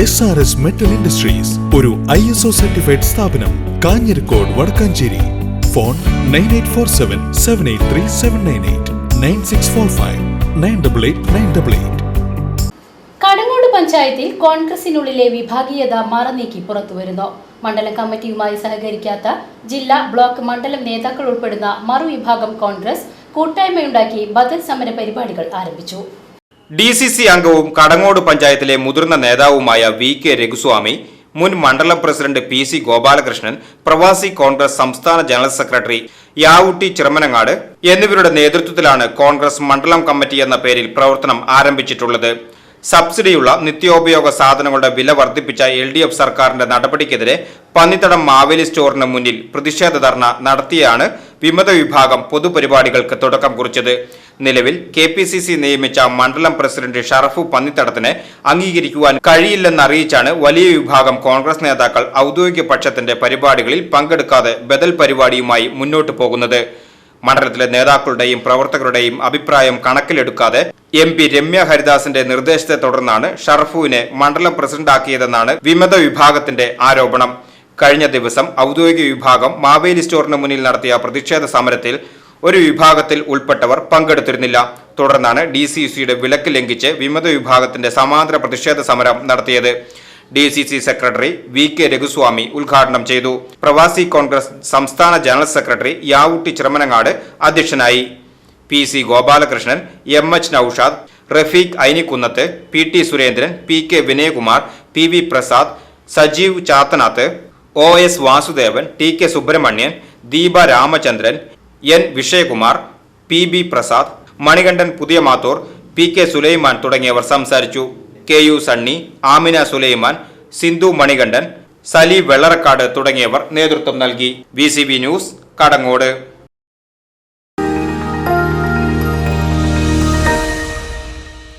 S R S metal industries ഒരു I S O certified സ്ഥാപനം Kanjirakode Vadakkanchery. Phone nine eight four seven seven eight three seven nine eight nine six four five nine double eight nine double eight Kadangode പഞ്ചായത്തിൽ കോൺഗ്രസിനുള്ളിലെ വിഭാഗീയത മറനീക്കി പുറത്തുവരുന്നു. മണ്ഡലം കമ്മിറ്റിയുമായി സഹകരിക്കാത്ത ജില്ലാ block മണ്ഡലം നേതാക്കൾ ഉൾപ്പെടുന്ന മറുവിഭാഗം കോൺഗ്രസ് കൂട്ടായ്മയുണ്ടാക്കി ബദൽ സമര പരിപാടികൾ ആരംഭിച്ചു. ഡി സി സി അംഗവും കടങ്ങോട് പഞ്ചായത്തിലെ മുതിർന്ന നേതാവുമായ വി കെ രഘുസ്വാമി മുൻ മണ്ഡലം പ്രസിഡന്റ് പി സി ഗോപാലകൃഷ്ണൻ പ്രവാസി കോൺഗ്രസ് സംസ്ഥാന ജനറൽ സെക്രട്ടറി യാവുട്ടി ചിറമനങ്ങാട് എന്നിവരുടെ നേതൃത്വത്തിലാണ് കോൺഗ്രസ് മണ്ഡലം കമ്മിറ്റി എന്ന പേരിൽ പ്രവർത്തനം ആരംഭിച്ചിട്ടുള്ളത്. സബ്സിഡിയുള്ള നിത്യോപയോഗ സാധനങ്ങളുടെ വില വർദ്ധിപ്പിച്ച എൽ ഡി എഫ് സർക്കാരിന്റെ നടപടിക്കെതിരെ പന്നിത്തടം മാവേലി സ്റ്റോറിന് മുന്നിൽ പ്രതിഷേധ ധർണ നടത്തിയാണ് വിമത വിഭാഗം പൊതുപരിപാടികൾക്ക് തുടക്കം കുറിച്ചത്. നിലവിൽ കെ പി സി സി നിയമിച്ച മണ്ഡലം പ്രസിഡന്റ് ഷറഫു പന്നിത്തടത്തിന് അംഗീകരിക്കുവാൻ കഴിയില്ലെന്നറിയിച്ചാണ് വലിയ വിഭാഗം കോൺഗ്രസ് നേതാക്കൾ ഔദ്യോഗിക പക്ഷത്തിന്റെ പരിപാടികളിൽ പങ്കെടുക്കാതെ ബദൽ പരിപാടിയുമായി മുന്നോട്ടു പോകുന്നത്. മണ്ഡലത്തിലെ നേതാക്കളുടെയും പ്രവർത്തകരുടെയും അഭിപ്രായം കണക്കിലെടുക്കാതെ എം പി രമ്യ ഹരിദാസിന്റെ നിർദ്ദേശത്തെ തുടർന്നാണ് ഷറഫുവിനെ മണ്ഡലം പ്രസിഡന്റാക്കിയതെന്നാണ് വിമത വിഭാഗത്തിന്റെ ആരോപണം. കഴിഞ്ഞ ദിവസം ഔദ്യോഗിക വിഭാഗം മാവേലി സ്റ്റോറിന് മുന്നിൽ നടത്തിയ പ്രതിഷേധ സമരത്തിൽ ഒരു വിഭാഗത്തിൽ ഉൾപ്പെട്ടവർ പങ്കെടുത്തിരുന്നില്ല. തുടർന്നാണ് ഡി സി സിയുടെ വിലക്ക് ലംഘിച്ച് വിമത വിഭാഗത്തിന്റെ സമാന്തര പ്രതിഷേധ സമരം നടത്തിയത്. D C C secretary V K Raghuswamy ഉദ്ഘാടനം ചെയ്തു. പ്രവാസി കോൺഗ്രസ് സംസ്ഥാന ജനറൽ സെക്രട്ടറി യാവുട്ടി ചിറമനങ്ങാട് അധ്യക്ഷനായി. P C Gopalakrishnan M H Naushad Rafeeq Ainikkunnath P T Surendran P K Vinayakumar P V Prasad Sajeev Chathanath O S Vasudevan T K Subrahmanian Deepa Ramachandran N Vishayakumar P B Prasad Manikandan പുതിയ Mathur P K Sulaiman തുടങ്ങിയവർ സംസാരിച്ചു. K U Sunny Amina Sulaiman Sindhu Manikandan Sali Vellarakkad തുടങ്ങിയവർ നേതൃത്വം നൽകി. V news Kadangode.